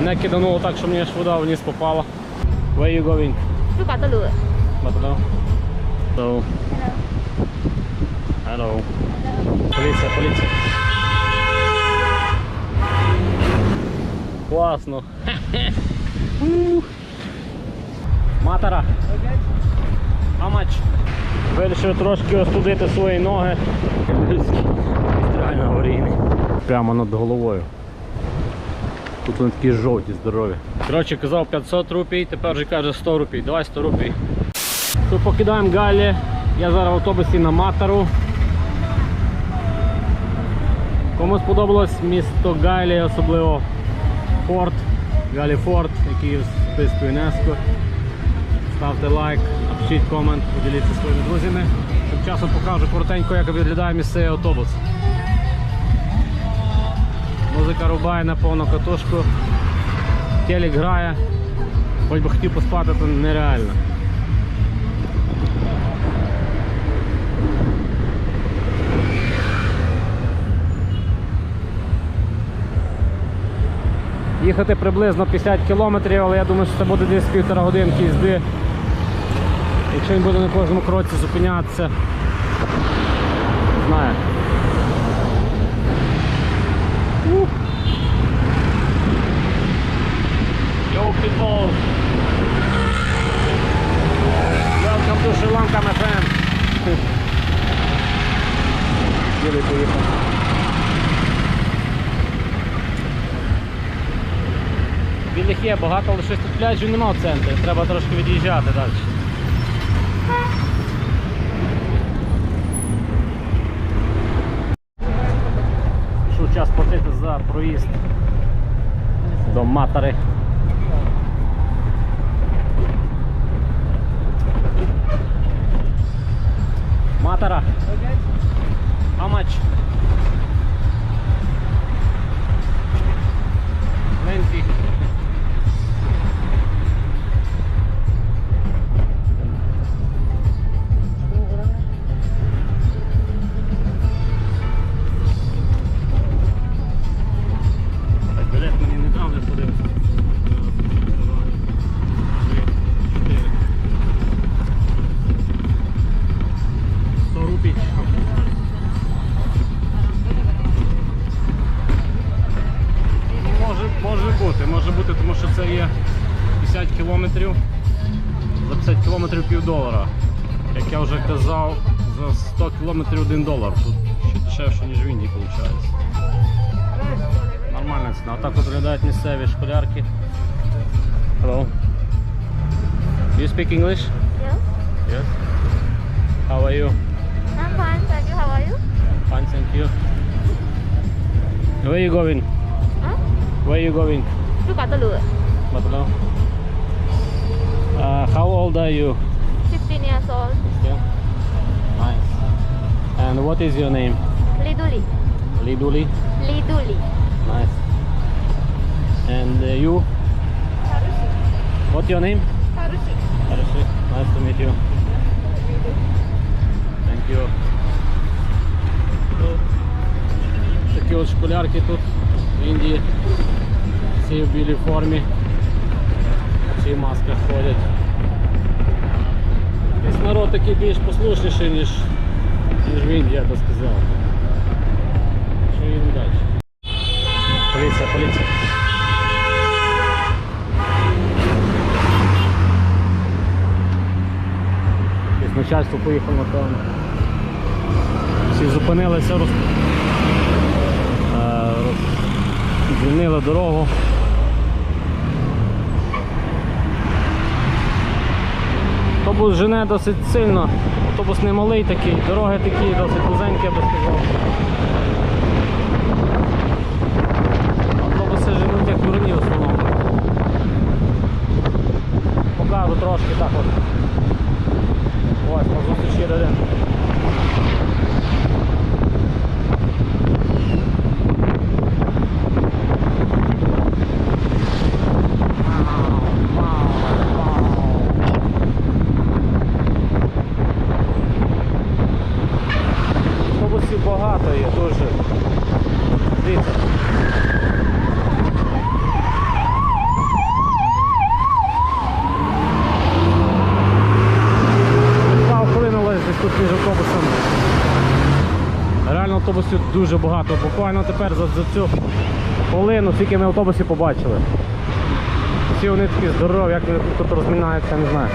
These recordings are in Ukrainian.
Мене кидануло так, що мені аж вода вниз попала. Where you going? To. Батальон. So. Hello. Поліція, поліція. Класно. How much? Вирішив трошки остудити свої ноги. Реально аварійний. Прямо над головою. Тут вони такі жовті, здорові. Коротше, казав 500 рупій, тепер вже каже 100 рупій. Давай 100 рупій. Тут покидаємо Галі. Я зараз в автобусі на Матару. Кому сподобалось місто Галі, особливо Форт, Галі Форт, який в списку ЮНЕСКО. Ставте лайк, напишіть комент, поділіться своїми друзями. Часом покажу коротенько, як виглядає місцевий автобус. Музика рубає на повну катушку. Телек грає. Хоч би хотів поспати, то нереально. Їхати приблизно 50 кілометрів, але я думаю, що це буде десь півтора годинки їзди. Якщо він буде на кожному кроці зупинятися. Не знаю. Yo people! Welcome to Sri Lanka. Білих є багато, але щось тут пляжів нема в центрі. Треба трошки від'їжджати далі. Пішов час платити за проїзд до Матари. Матара. How much? Як я вже казав, за 100 кілометрів 1 долар. Тут ще дешевше, ніж в Індії виходить. Нормальна ціна. Отак от виглядають місцеві школярки. Hello. Do you speak English? Yes. Yes. How are you? I'm fine, thank you. How are you? Fine, thank you. Where are you going? Huh? Where are you going? To Kataloo. Matalaw. Uh, how old are you? 15 years old. Yeah. Nice. And what is your name? Liduli. Liduli. Liduli. Nice. And uh, you? Harushi. What's your name? Harushi. Harushi. Nice to meet you. Thank you. Ну, Такі от школярки тут в Індії. Всі в білій формі. Всі в масках ходять. Народ такий більш послушніший, ніж, ніж в Індії, я би сказав. Що їм далі? Поліція, поліція. Начальство поїхало, напевно. Всі зупинилися, роз... е, роз... звільнили дорогу. Автобус жене досить сильно, автобус не малий такий, дороги такі досить вузенькі, я би сказав. Автобуси женуть як дурні в основному. Покажу трошки так от. Ось, на зустрічі один. Автобусів багато є, дуже. Дивіться. автобусів дуже багато. Буквально тепер за, за цю хвилину, скільки ми автобусів побачили. Всі вони такі здорові, як вони тут розмінаються, не знаю.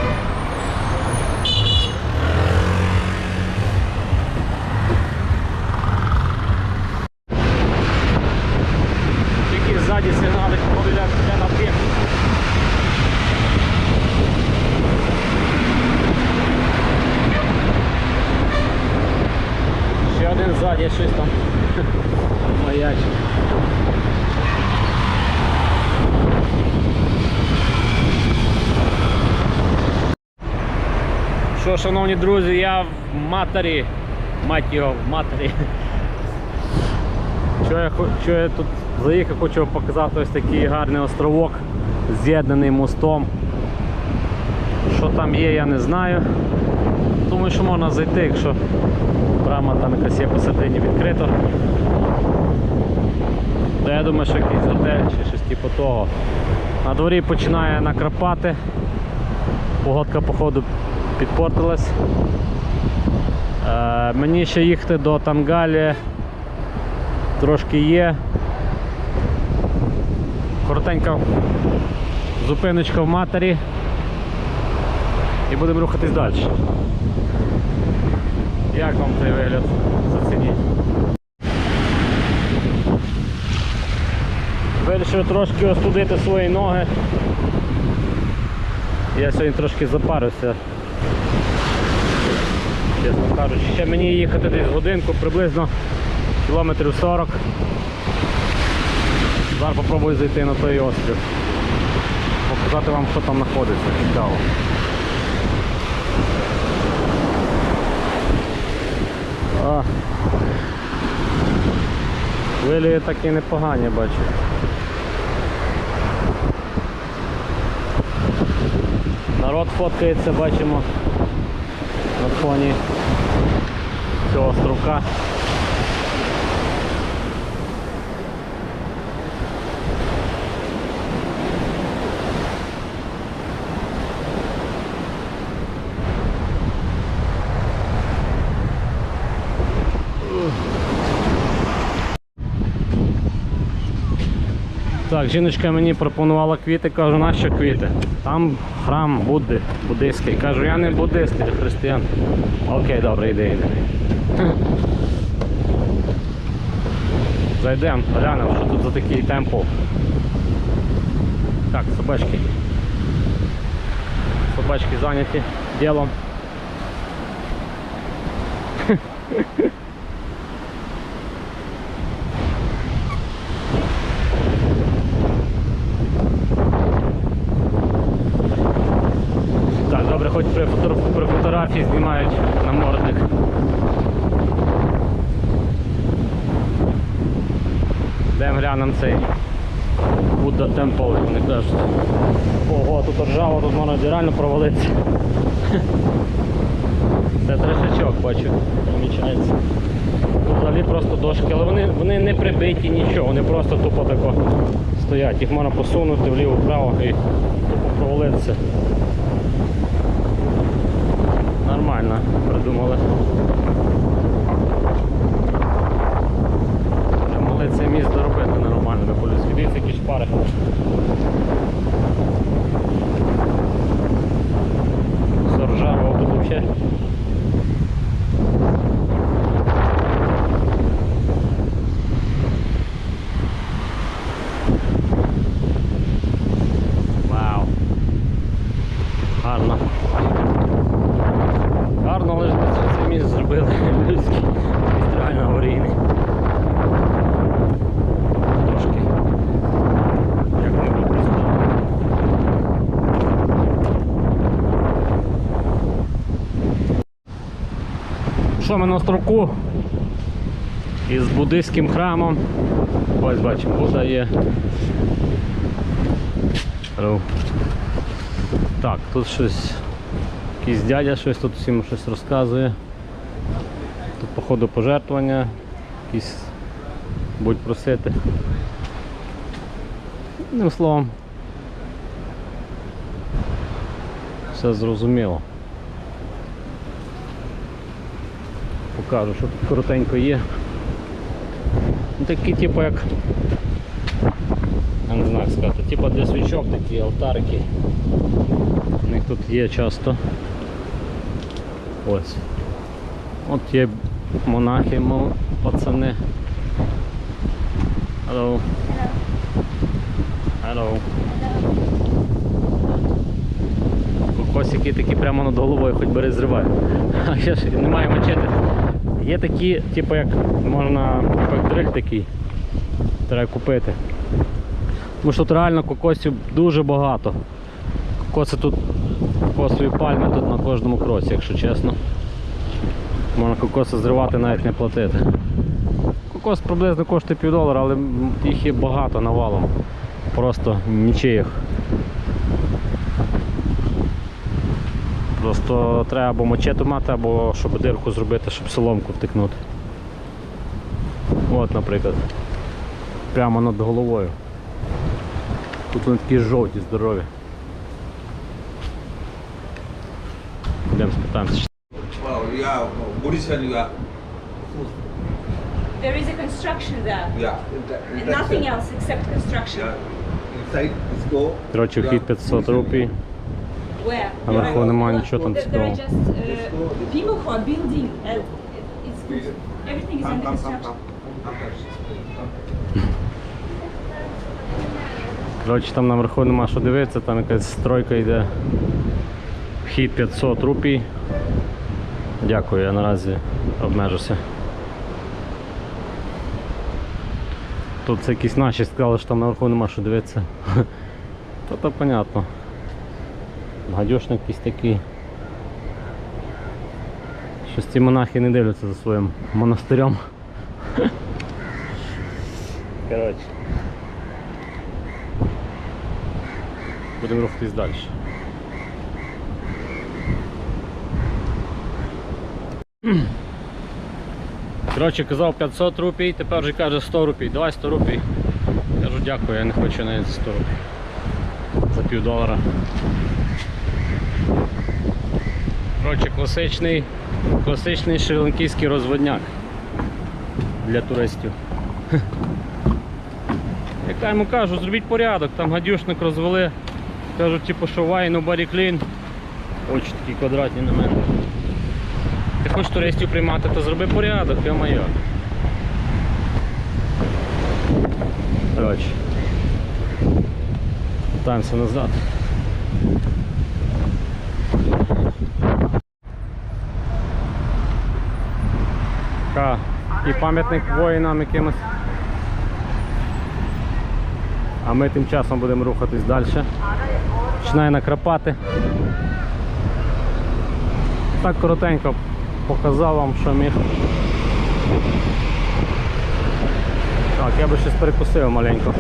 Тільки ззаді сигналить для, навки. Ще один ззаді щось там Що, шановні друзі, я в матері, мать його, в матері. Що я, що я тут заїхав, хочу показати ось такий гарний островок, з'єднаний мостом. Що там є, я не знаю. Думаю, що можна зайти, якщо брама там якась є посередині відкрито. То я думаю, що якийсь готель чи щось типу того. На дворі починає накрапати. Погодка, походу, підпортилась. Е, мені ще їхати до Тангалі трошки є. Коротенька зупиночка в матері. І будемо рухатись далі. Як вам цей вигляд? Зацініть. Вирішив трошки остудити свої ноги. Я сьогодні трошки запарився. Чесно кажучи, ще мені їхати десь годинку, приблизно кілометрів 40. Зараз попробую зайти на той острів. Показати вам, що там знаходиться. Цікаво. А. Хвилі такі непогані, бачу. Народ фоткається, бачимо на фоні цього островка. Так, жіночка мені пропонувала квіти, кажу, нащо квіти? Там храм Будди, буддийський. Кажу, я не буддист, я християн. Окей, добре, йди, йди. Зайдемо, глянемо, що тут за такий темпл. Так, собачки. Собачки зайняті ділом. Так, добре, хоч при, фотор... фотографії знімають намордник. Йдемо глянемо цей Будда Темпл, як вони кажуть. Ого, тут ржаво, тут можна реально провалитися. Це трешачок, бачу, помічається. Тут взагалі просто дошки, але вони, вони не прибиті нічого, вони просто тупо тако стоять. Їх можна посунути вліво-вправо і тупо провалитися. Нормально придумали. Вже Могли це місце робити нормально, по-людськи. Дивіться, які шпари. Все тут взагалі. Вау. Гарно. Гарно, але ж це це зробили людський. Місце реально аварійний. Трошки. Як не використовували. Що ми на островку із буддийським храмом. Ось бачимо, Будда є. Так, тут щось Якийсь дядя щось тут всім щось розказує. Тут, походу, пожертвування, якісь будуть просити. Одним словом, все зрозуміло. Покажу, що тут коротенько є. Ну, такі, типу, як. Я не знаю, сказати, типу для свічок такі алтарики. У них тут є часто. Ось. От є монахи, мол, пацани. Hello. Hello. Кокосики такі прямо над головою, хоч бери зривай. А ще ж немає мачети. Є такі, типу як можна, типу як дриль такий. Треба купити. Тому що тут реально кокосів дуже багато. Кокоси тут, кокосові пальми тут на кожному кроці, якщо чесно. Можна кокоси зривати, навіть не платити. Кокос приблизно коштує півдолара, але їх є багато навалом. Просто нічиїх. Просто треба або мачету мати, або щоб дирку зробити, щоб соломку втикнути. От, наприклад. Прямо над головою. Тут вони такі жовті, здорові. Yeah, There is a construction there. yeah. And nothing else except construction. Yeah. Inside this go. Коротше, вхід 500 рупій. Where? А Наверху немає нічого там There, there are just uh, people who are building. Uh, it's, everything is under construction. Коротше, там наверху нема що дивитися, там якась стройка йде. Вхід 500 рупій. Дякую, я наразі обмежуся. Тут це якісь наші сказали, що там наверху нема що дивитися. Та то понятно. Гадюшник якийсь такий. Щось ці монахи не дивляться за своїм монастирем. Коротше. Будемо рухатись далі. Коротше, казав 500 рупій, тепер вже каже 100 рупій. Давай 100 рупій. Кажу дякую, я не хочу навіть 100 рупій. За пів долара. Коротше, класичний, класичний шрі-ланкійський розводняк для туристів. Я йому кажу, зробіть порядок, там гадюшник розвели. Кажуть, типу, що nobody clean. Очі такі квадратні на мене. Ти хочеш туристів приймати, то зроби порядок, я моя. Коротше. Вертаємося назад. Така, і пам'ятник воїнам якимось. А ми тим часом будемо рухатись далі. Починає накрапати. Так коротенько показав вам, що міг. Так, я би щось перекусив маленько.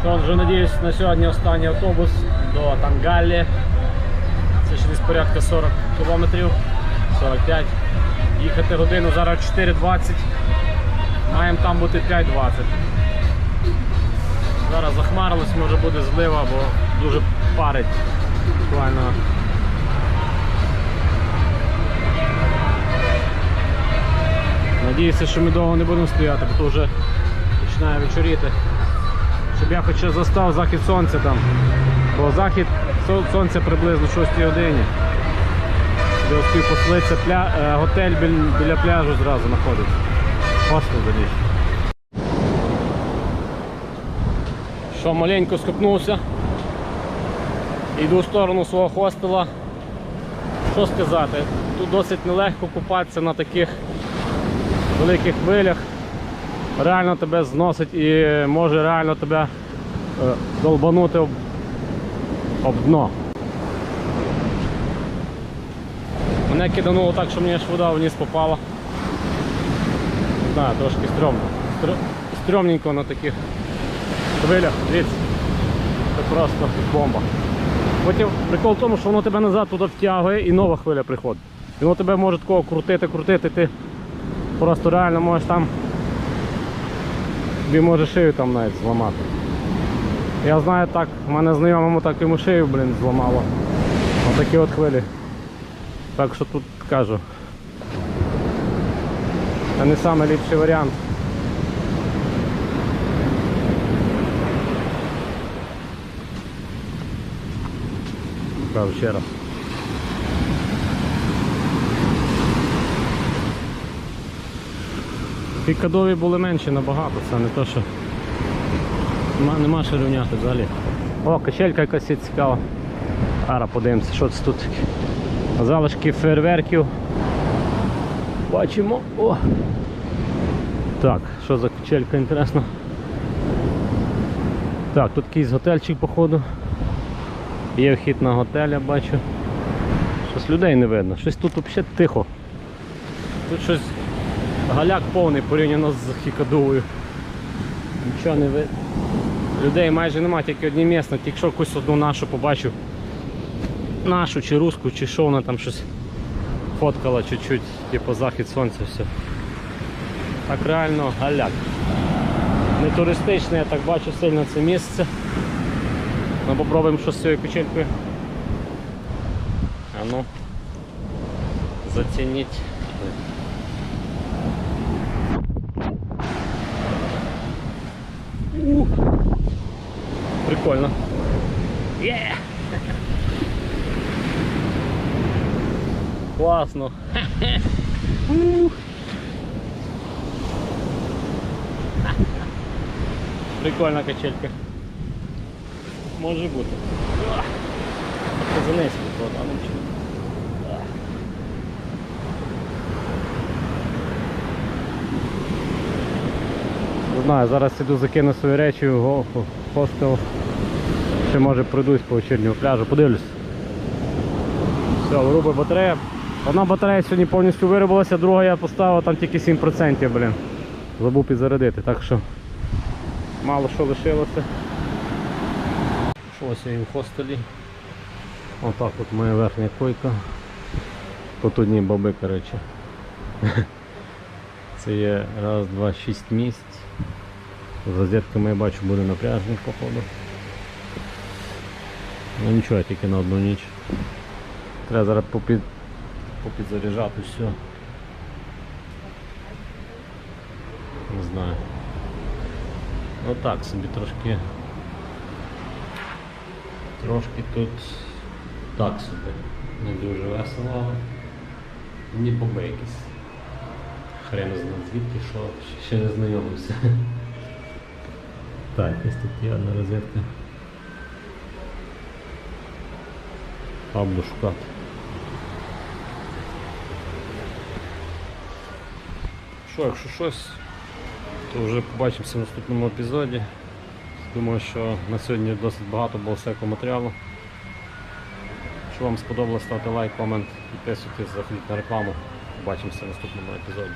Що, вже надіюсь, на сьогодні останній автобус до Тангаллі. Це ще десь порядка 40 кілометрів, 45. Їхати годину зараз 4.20. Маємо там бути 5.20. Зараз захмарилось, може буде злива, бо дуже парить. Буквально. Надіюся, що ми довго не будемо стояти, бо то вже починає вечоріти. Щоб я хоча застав захід сонця там. Бо захід сонця приблизно 6 годині. Де успів поселитися пля... е, готель біль- біля пляжу зразу знаходиться. Хостел верніше. Що маленько скопнувся. Йду в сторону свого хостела. Що сказати? Тут досить нелегко купатися на таких великих хвилях. Реально тебе зносить і може реально тебе е, долбанути об, дно. Мене кидануло так, що мені аж вода вниз попала. Не знаю, трошки стрьомно. Стр- Стрьомненько на таких хвилях, дивіться. Це просто бомба. Потім прикол в тому, що воно тебе назад туди втягує і нова хвиля приходить. І воно тебе може такого крутити, крутити, ти просто реально можеш там тобі може шию там навіть зламати. Я знаю так, в мене знайомому так йому шию, блін, зламало. Отакі от хвилі. Так що тут кажу, Це не найліпший варіант. Кажу ще раз. Ті кадові були менші набагато, це не то, що нема, нема що рівняти взагалі. О, качелька якась цікава. Ара подивимося, що це тут таке. Залишки фейерверків. Бачимо. О! Так, що за качелька інтересно. Так, тут якийсь готельчик, походу. Є вхід на готель, я бачу. Щось людей не видно. Щось тут взагалі тихо. Тут щось галяк повний порівняно з Хікадовою. Нічого не видно. Людей майже немає, тільки одні місця, тільки що якусь одну нашу побачив. Нашу чи русську, чи що вона там щось фоткала чуть-чуть, типу захід сонця все. Так реально галяк. Не туристичне, я так бачу сильно це місце. Ну попробуємо що з цією печелькою. А ну зацініть. Ух. Прикольно. Є! Класно. Ух. Прикольна качелька. Може бути. Це за низько, правда, а ну Не знаю, зараз іду закину свої речі в хостел. Ще може пройдусь по вечірньому пляжу, подивлюсь. Все, вируби батарея. Одна батарея сьогодні повністю виробилася, друга я поставив, там тільки 7%, блін. Забув підзарядити, так що мало що лишилося. Ось я і в хостелі. Отак от моя верхня койка. Тут одні баби, коротше. Це є раз, два, шість місць. З розетками я бачу буде напряжник, походу. Ну нічого, я тільки на одну ніч. Треба зараз попід... попідзаряджати все. Не знаю. Ну так, собі трошки. Трошки тут так собі. Не дуже весело, але ні боби якісь. Хрен знає звідки що, ще не знайомився. Так, ось тут є одна розетка. А буду. Що, якщо щось, то вже побачимося в наступному епізоді. Думаю, що на сьогодні досить багато було всякого матеріалу. Якщо вам сподобалось, ставте лайк, комент, підписуйтесь, заходіть на рекламу. Побачимося в наступному епізоді.